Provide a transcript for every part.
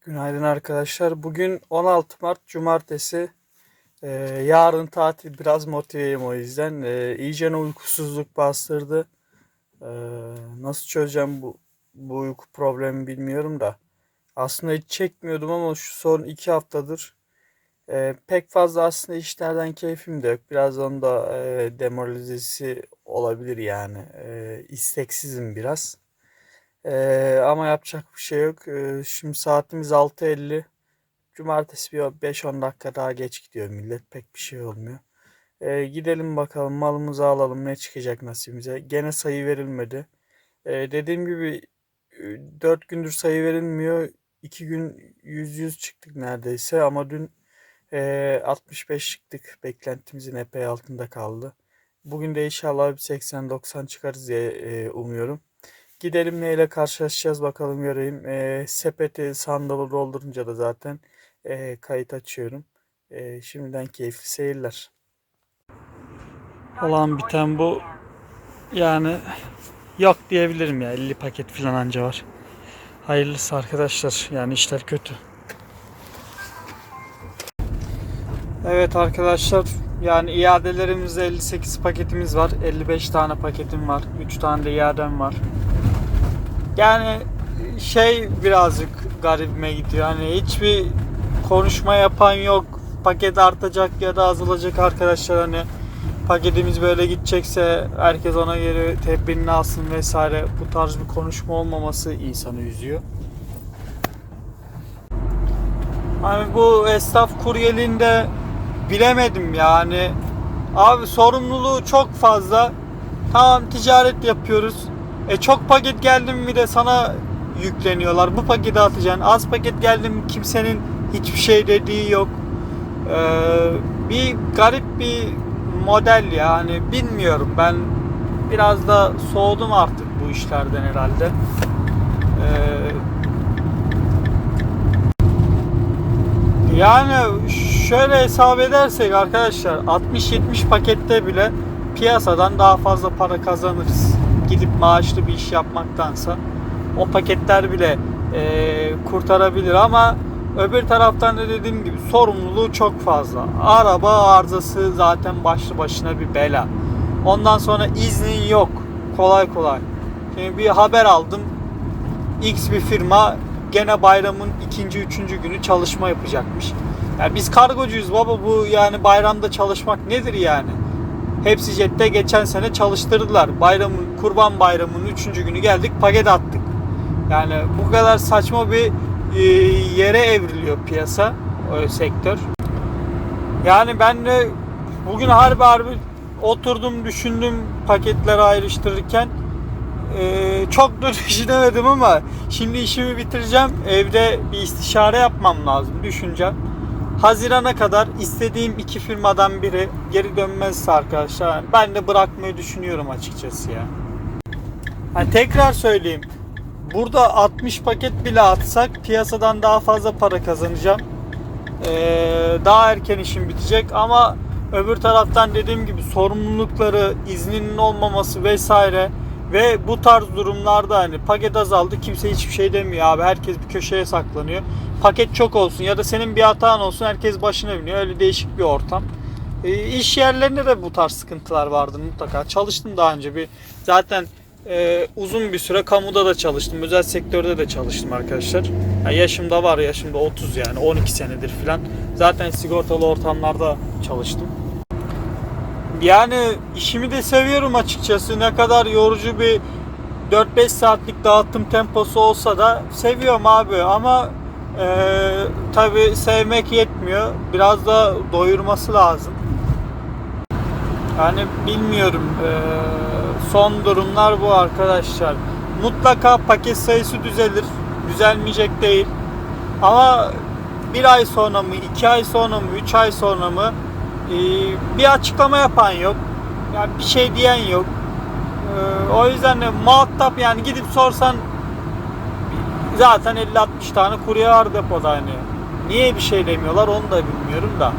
Günaydın arkadaşlar. Bugün 16 Mart Cumartesi. Ee, yarın tatil biraz motiveyim o yüzden. Ee, iyicene uykusuzluk bastırdı. Ee, nasıl çözeceğim bu, bu uyku problemi bilmiyorum da. Aslında hiç çekmiyordum ama şu son iki haftadır e, pek fazla aslında işlerden keyfim de yok. Biraz onda e, demoralizesi olabilir yani. E, isteksizim biraz. Ee, ama yapacak bir şey yok. Ee, şimdi saatimiz 6.50. Cumartesi bir 5-10 dakika daha geç gidiyor millet. Pek bir şey olmuyor. Ee, gidelim bakalım malımızı alalım ne çıkacak nasibimize. Gene sayı verilmedi. Ee, dediğim gibi 4 gündür sayı verilmiyor. 2 gün 100-100 çıktık neredeyse ama dün e, 65 çıktık. Beklentimizin epey altında kaldı. Bugün de inşallah bir 80-90 çıkarız diye e, umuyorum. Gidelim neyle karşılaşacağız bakalım göreyim. E, sepeti sandalı doldurunca da zaten e, kayıt açıyorum. E, şimdiden keyifli seyirler. Olan biten bu yani yok diyebilirim ya 50 paket falan anca var. Hayırlısı arkadaşlar yani işler kötü. Evet arkadaşlar yani iadelerimizde 58 paketimiz var. 55 tane paketim var. 3 tane de iadem var. Yani şey birazcık garibime gidiyor. Hani hiçbir konuşma yapan yok. Paket artacak ya da azalacak arkadaşlar hani paketimiz böyle gidecekse herkes ona göre tedbirini alsın vesaire. Bu tarz bir konuşma olmaması insanı üzüyor. Hani bu esnaf kuryeliğinde bilemedim yani. Abi sorumluluğu çok fazla. Tamam ticaret yapıyoruz. E çok paket geldi mi bir de sana yükleniyorlar. Bu paketi atacaksın. Az paket geldi mi kimsenin hiçbir şey dediği yok. Ee, bir garip bir model yani bilmiyorum ben biraz da soğudum artık bu işlerden herhalde. Ee, yani şöyle hesap edersek arkadaşlar 60-70 pakette bile piyasadan daha fazla para kazanırız gidip maaşlı bir iş yapmaktansa o paketler bile e, kurtarabilir ama öbür taraftan da dediğim gibi sorumluluğu çok fazla. Araba arızası zaten başlı başına bir bela. Ondan sonra iznin yok kolay kolay. Şimdi bir haber aldım. X bir firma gene bayramın ikinci, üçüncü günü çalışma yapacakmış. Yani biz kargocuyuz baba bu yani bayramda çalışmak nedir yani? Hepsi jette geçen sene çalıştırdılar. Bayramın, kurban bayramının üçüncü günü geldik paket attık. Yani bu kadar saçma bir e, yere evriliyor piyasa, o sektör. Yani ben de bugün harbi harbi oturdum düşündüm paketleri ayrıştırırken. Ee, çok da düşünemedim ama şimdi işimi bitireceğim. Evde bir istişare yapmam lazım. Düşüneceğim. Hazirana kadar istediğim iki firmadan biri geri dönmezse arkadaşlar ben de bırakmayı düşünüyorum açıkçası ya. Yani tekrar söyleyeyim. Burada 60 paket bile atsak piyasadan daha fazla para kazanacağım. Ee, daha erken işim bitecek ama öbür taraftan dediğim gibi sorumlulukları, izninin olmaması vesaire ve bu tarz durumlarda hani paket azaldı kimse hiçbir şey demiyor abi herkes bir köşeye saklanıyor. Paket çok olsun ya da senin bir hatan olsun herkes başına biniyor öyle değişik bir ortam. E, iş yerlerinde de bu tarz sıkıntılar vardı mutlaka. Çalıştım daha önce bir zaten e, uzun bir süre kamuda da çalıştım. Özel sektörde de çalıştım arkadaşlar. Yani yaşımda var yaşımda 30 yani 12 senedir falan. Zaten sigortalı ortamlarda çalıştım. Yani işimi de seviyorum açıkçası. Ne kadar yorucu bir 4-5 saatlik dağıtım temposu olsa da seviyorum abi ama e, tabi sevmek yetmiyor. Biraz da doyurması lazım. Yani bilmiyorum. E, son durumlar bu arkadaşlar. Mutlaka paket sayısı düzelir. Düzelmeyecek değil. Ama bir ay sonra mı, iki ay sonra mı, üç ay sonra mı bir açıklama yapan yok. Yani bir şey diyen yok. Ee, o yüzden de muhatap yani gidip sorsan zaten 50-60 tane kurye var depoda hani. Niye bir şey demiyorlar onu da bilmiyorum da.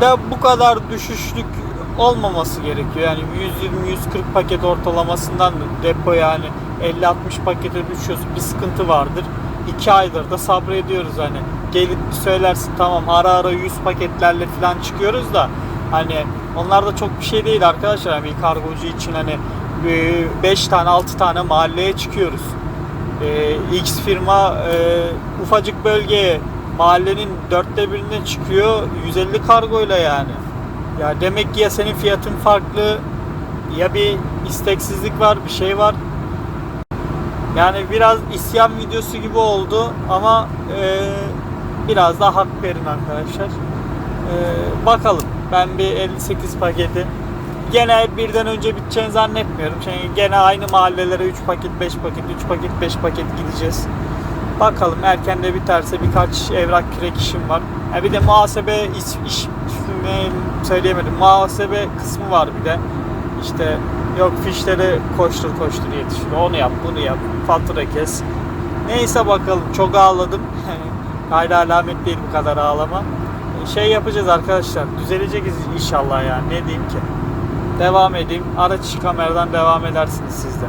Da bu kadar düşüşlük olmaması gerekiyor. Yani 120-140 paket ortalamasından depo yani 50-60 pakete düşüyorsun bir sıkıntı vardır. iki aydır da sabrediyoruz hani. Gelip söylersin tamam ara ara 100 paketlerle falan çıkıyoruz da hani onlar da çok bir şey değil arkadaşlar. Yani bir kargocu için hani 5 tane 6 tane mahalleye çıkıyoruz. Ee, X firma e, ufacık bölgeye mahallenin dörtte birine çıkıyor 150 kargoyla yani. Ya demek ki ya senin fiyatın farklı ya bir isteksizlik var bir şey var. Yani biraz isyan videosu gibi oldu ama e, biraz daha hak verin arkadaşlar. E, bakalım ben bir 58 paketi gene birden önce biteceğini zannetmiyorum. Çünkü gene aynı mahallelere 3 paket 5 paket 3 paket 5 paket gideceğiz. Bakalım erken de biterse birkaç evrak kürek işim var. Ha bir de muhasebe iş, iş söyleyemedim. Muhasebe kısmı var bir de. İşte yok fişleri koştur koştur yetiştir. Onu yap, bunu yap. Fatura kes. Neyse bakalım. Çok ağladım. Hayra alamet değil bu kadar ağlama. Şey yapacağız arkadaşlar. Düzeleceğiz inşallah yani. Ne diyeyim ki? Devam edeyim. Araç kameradan devam edersiniz siz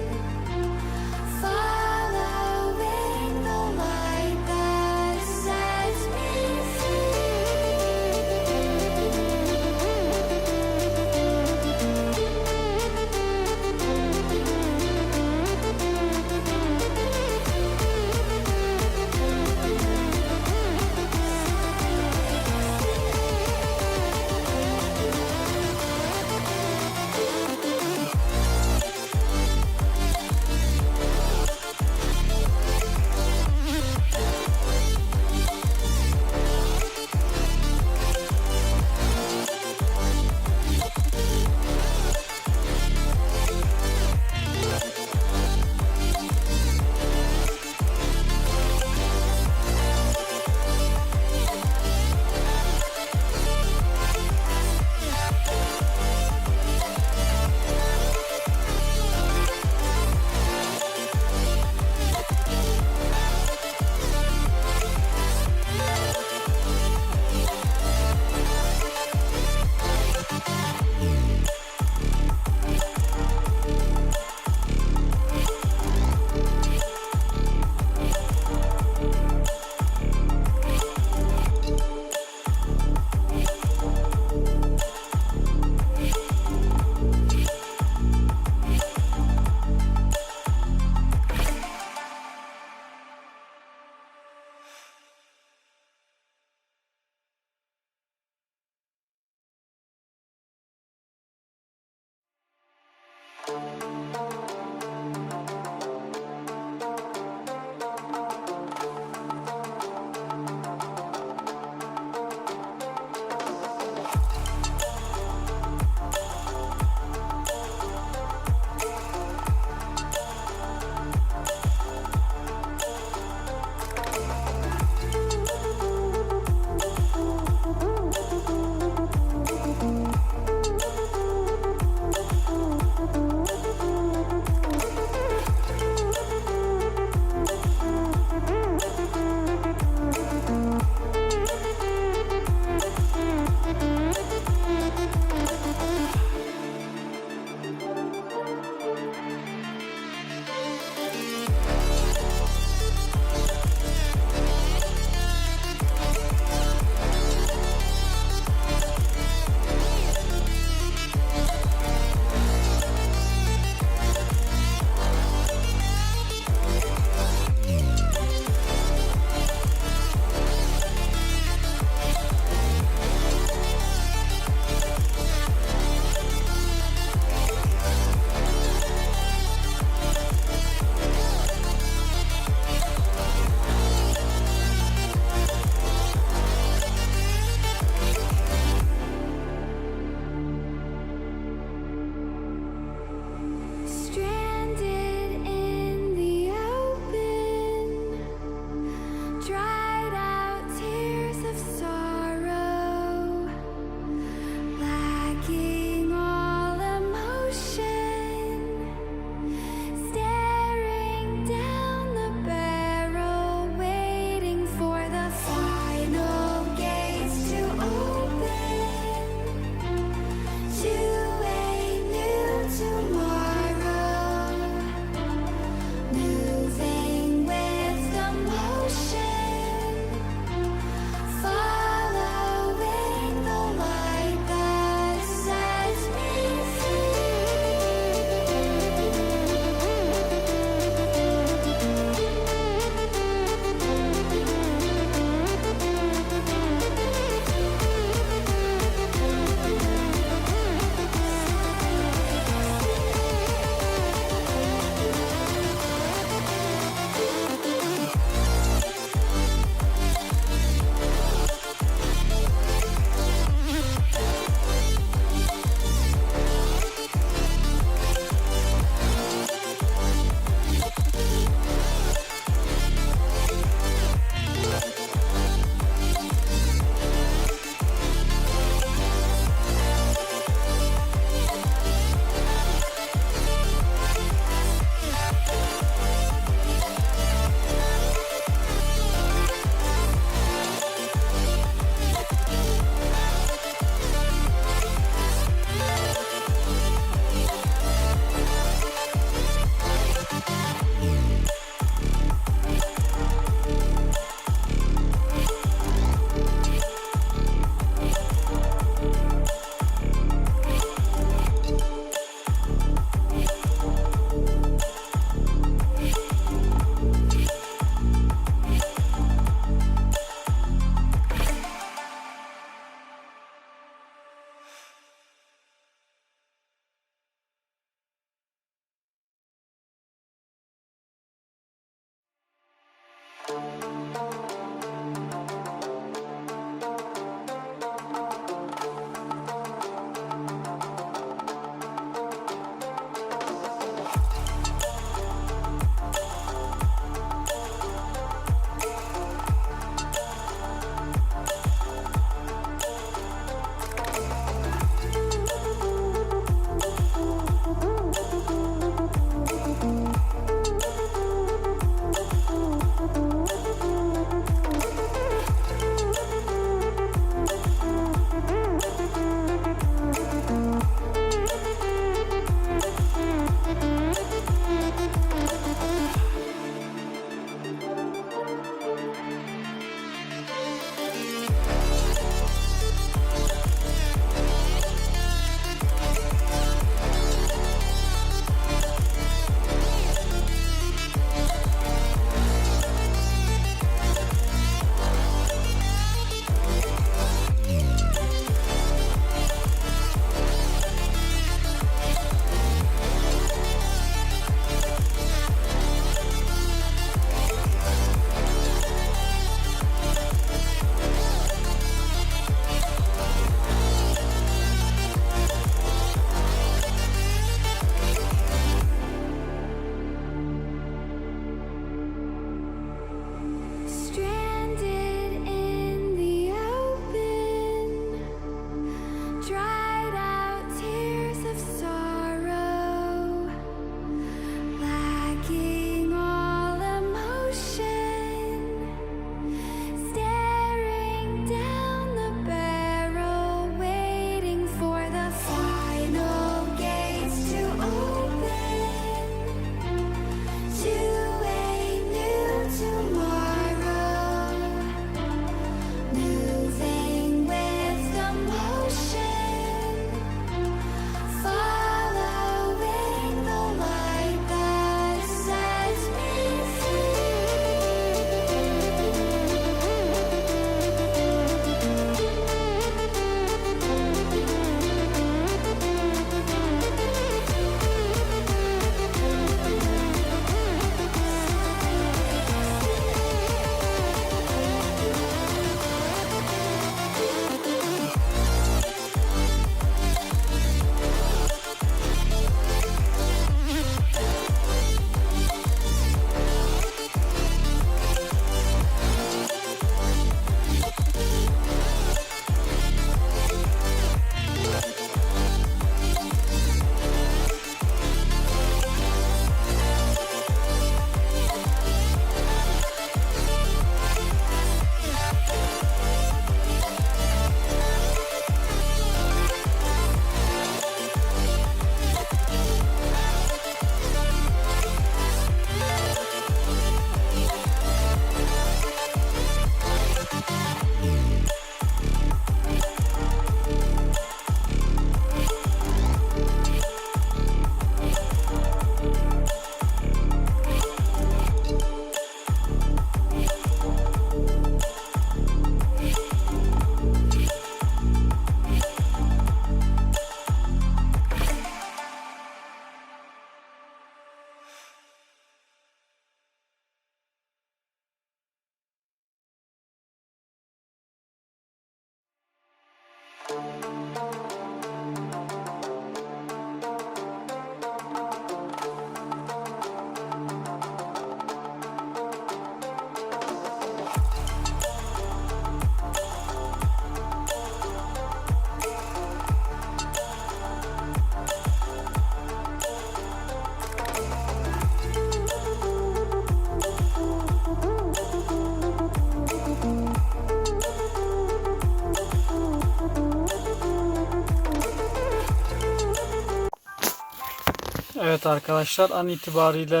Evet arkadaşlar an itibariyle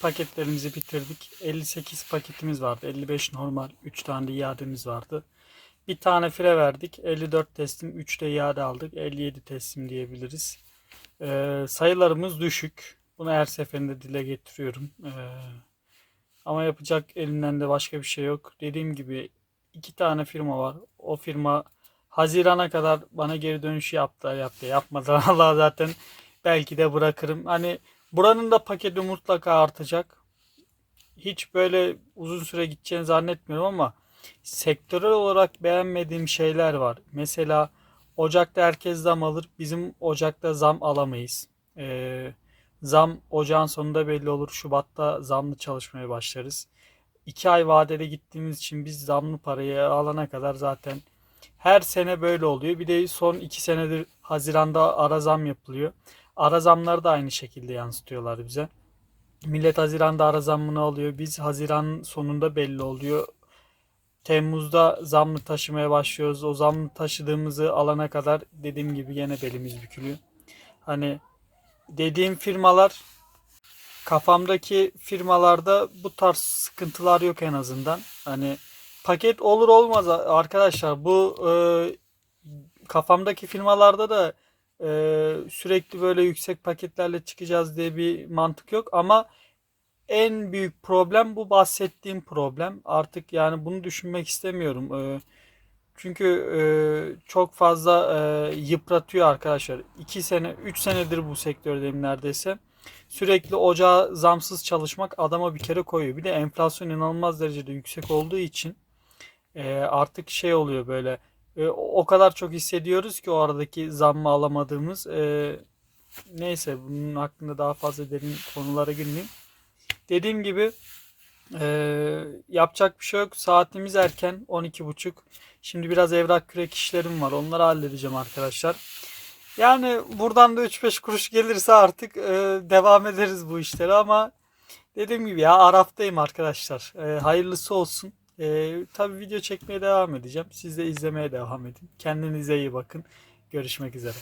paketlerimizi bitirdik. 58 paketimiz vardı. 55 normal. 3 tane de iademiz vardı. Bir tane fire verdik. 54 teslim. 3 de iade aldık. 57 teslim diyebiliriz. Ee, sayılarımız düşük. Bunu her seferinde dile getiriyorum. Ee, ama yapacak elimden de başka bir şey yok. Dediğim gibi iki tane firma var. O firma Haziran'a kadar bana geri dönüş yaptı, yaptı. Yapmadı. Allah zaten belki de bırakırım. Hani buranın da paketi mutlaka artacak. Hiç böyle uzun süre gideceğini zannetmiyorum ama sektörel olarak beğenmediğim şeyler var. Mesela Ocak'ta herkes zam alır. Bizim Ocak'ta zam alamayız. Ee, zam ocağın sonunda belli olur. Şubat'ta zamlı çalışmaya başlarız. 2 ay vadede gittiğimiz için biz zamlı parayı alana kadar zaten her sene böyle oluyor. Bir de son 2 senedir Haziran'da ara zam yapılıyor. Ara zamları da aynı şekilde yansıtıyorlar bize. Millet Haziran'da ara zammını alıyor. Biz Haziran sonunda belli oluyor. Temmuz'da zamlı taşımaya başlıyoruz. O zamlı taşıdığımızı alana kadar dediğim gibi yine belimiz bükülüyor. Hani dediğim firmalar kafamdaki firmalarda bu tarz sıkıntılar yok en azından. Hani paket olur olmaz arkadaşlar. Bu e, kafamdaki firmalarda da e, sürekli böyle yüksek paketlerle çıkacağız diye bir mantık yok ama en büyük problem bu bahsettiğim problem. Artık yani bunu düşünmek istemiyorum. E, çünkü e, çok fazla e, yıpratıyor arkadaşlar. 2 sene, 3 senedir bu sektördeyim neredeyse. Sürekli ocağa zamsız çalışmak adama bir kere koyuyor. Bir de enflasyon inanılmaz derecede yüksek olduğu için e, artık şey oluyor böyle e, o kadar çok hissediyoruz ki o aradaki zammı alamadığımız. E, neyse bunun hakkında daha fazla derin konulara girmeyeyim. Dediğim gibi e, yapacak bir şey yok. Saatimiz erken 12.30. Şimdi biraz evrak kürek işlerim var. Onları halledeceğim arkadaşlar. Yani buradan da 3-5 kuruş gelirse artık e, devam ederiz bu işleri ama dediğim gibi ya Araf'tayım arkadaşlar. E, hayırlısı olsun. E, tabii video çekmeye devam edeceğim. Siz de izlemeye devam edin. Kendinize iyi bakın. Görüşmek üzere.